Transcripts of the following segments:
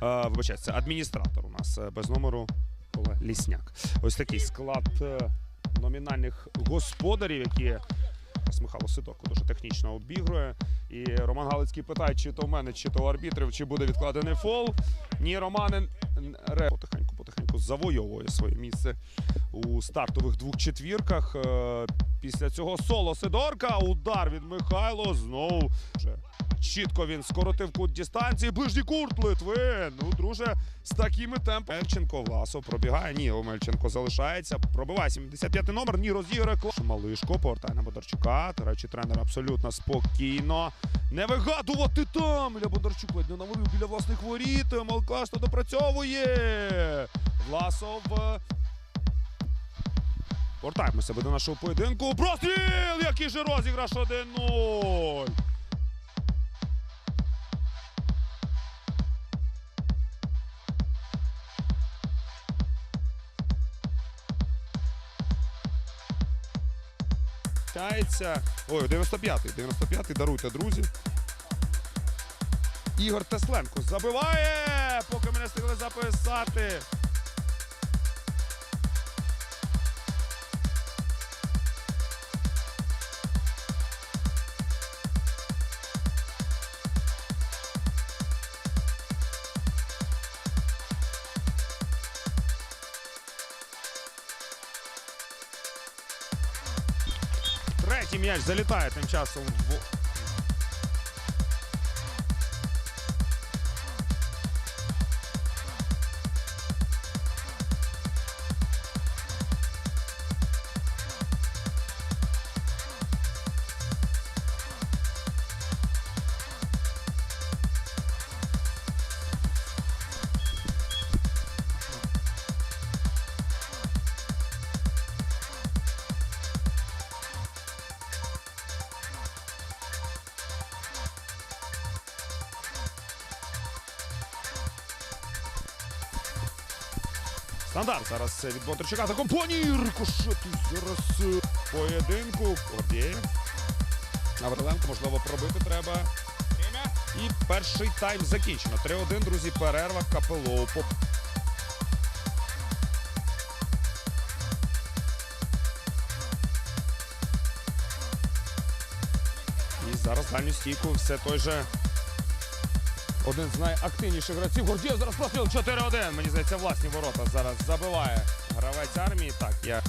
Вибачайте, це адміністратор у нас е, без номеру Лісняк. Ось такий склад е, номінальних господарів, які Михайло Сидоко дуже технічно обігрує. І Роман Галицький питає, чи то в мене, чи то у арбітрів, чи буде відкладений фол. Ні, Роман н- ре потихеньку, потихеньку завойовує своє місце у стартових двох четвірках. Е, Після цього соло Сидорка. Удар від Михайло. Знову чітко він скоротив кут дистанції. Ближній курт Литвин. Ну, друже, з такими темпами. Мельченко Власов пробігає. Ні, Омельченко залишається. Пробиває 75 номер. Ні, розіграє. Малишко повертає на Бондарчука. До речі, тренер абсолютно спокійно. Не вигадувати там. Ілля Бондарчук ледь не навалив біля власних воріт. Малклашто допрацьовує. Власов. е, Повертаємося до нашого поєдинку. Простріл! Який же розіграш 1-0! Тяється. Ой, 95-й. 95-й, даруйте, друзі. Ігор Тесленко забиває, поки мене встигли записати. Третій м'яч залітає тим часом в. Стандарт зараз від Бондарчука за компонір. Рикошет зараз е, поєдинку. Гордіє. Гавриленко, можливо, пробити треба. І перший тайм закінчено. 3-1, друзі, перерва. Капелоу. І зараз дальню стійку все той же один з найактивніших гравців. Гордієв зараз простріл 4-1. Мені здається, власні ворота зараз забиває гравець армії. Так, я.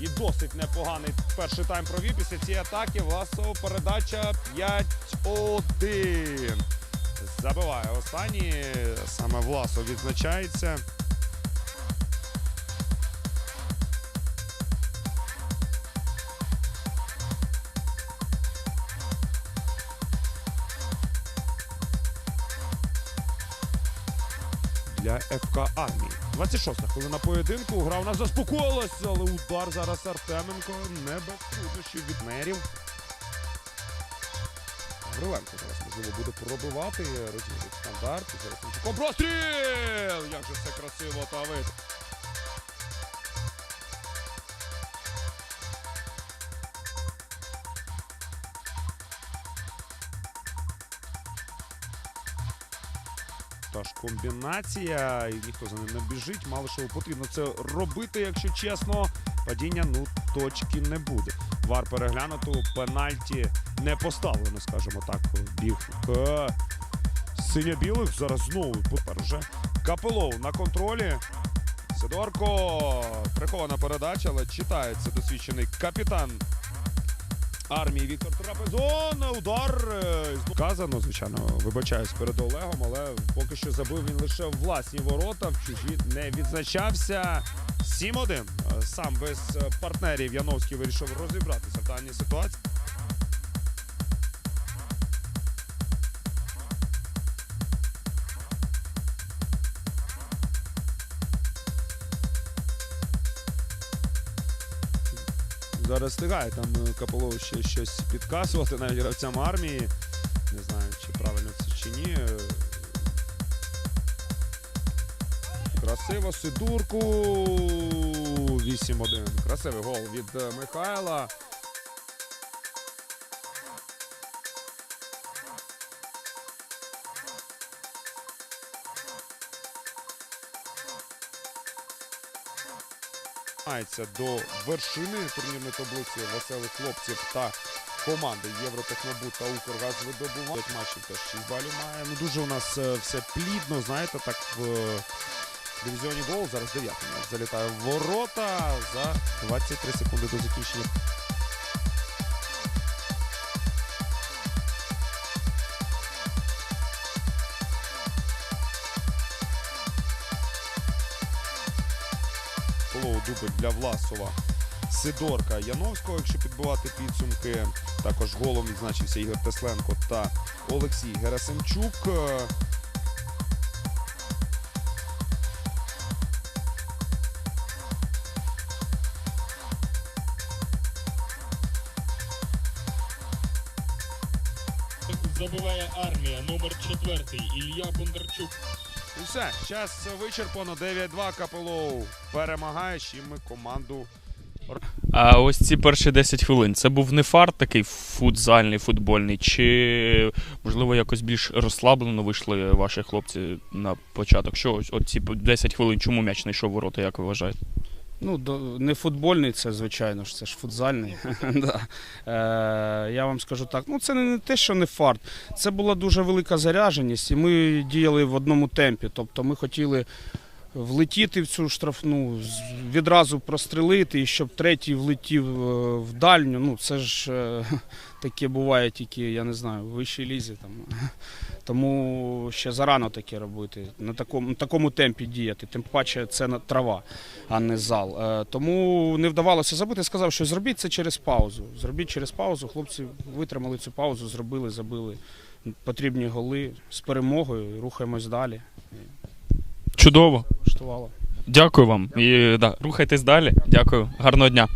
І досить непоганий перший тайм провів. Після цієї атаки Власов передача 5-1. Забиває останній. Саме Власов відзначається. Для ФК армії. 26-та хвилина поєдинку. Гра у нас заспокоїлась, але удар зараз Артеменко не без від мерів. Гриленко зараз можливо буде пробивати. Розігрує стандарт. Зараз простріл! Як же все красиво та вид. Та ж комбінація, і ніхто за ним не біжить. Мало що потрібно це робити, якщо чесно. Падіння ну точки не буде. Вар переглянуту. пенальті не поставлено, скажімо так. Біг е, синьо-білих. Зараз знову тепер вже Капелов на контролі. Сидорко. Прихована передача, але читається досвідчений капітан армії Віктор Трапезон. Удар е, казано, звичайно, вибачаюсь перед Олегом, але поки що забив він лише власні ворота, в чужі не відзначався. 7-1. Е, Сам без е, партнерів Яновський вирішив розібратися в даній ситуації. Зараз встигає там е, ще щось підказувати навіть гравцям армії. Не знаю, чи правильно це чи ні. Красиво Сидурку. 8-1. Красивий гол від е, Михайла. Мається до вершини турнірної таблиці веселих хлопців та команди Євротехнобут та Укргазвидобува. Матчів теж 6 балів має. Ну дуже у нас е, все плідно, знаєте, так в дивізіоні гол. Зараз дев'ятий м'яч залітає в ворота за 23 секунди до закінчення. Полову дубль для Власова. Сидорка Яновського, якщо підбивати підсумки. Також голом відзначився Ігор Тесленко та Олексій Герасимчук. Забиває армія, номер четвертий, Ілля Бондарчук. Все, час вичерпано. 9-2 Капелоу перемагає, і ми команду А ось ці перші 10 хвилин це був не фарт такий футзальний, футбольний, чи можливо якось більш розслаблено вийшли ваші хлопці на початок? Що ось ці 10 хвилин, чому м'яч не ворота, як ви вважаєте? Ну, не футбольний, це звичайно ж, це ж футзальний. да. е, я вам скажу так, ну це не, не те, що не фарт. Це була дуже велика заряженість, і ми діяли в одному темпі. Тобто ми хотіли влетіти в цю штрафну, відразу прострелити, і щоб третій влетів е, в дальню. Ну, це ж е, таке буває тільки, я не знаю, в вищій лізі. Там. Тому ще зарано таке робити, на такому, на такому темпі діяти. Тим паче це трава, а не зал. Е, Тому не вдавалося забити. Сказав, що зробіть це через паузу. Зробіть через паузу. Хлопці витримали цю паузу, зробили, забили потрібні голи з перемогою. Рухаємось далі. Чудово. Дякую вам. І да, рухайтесь далі. Дякую. Гарного дня.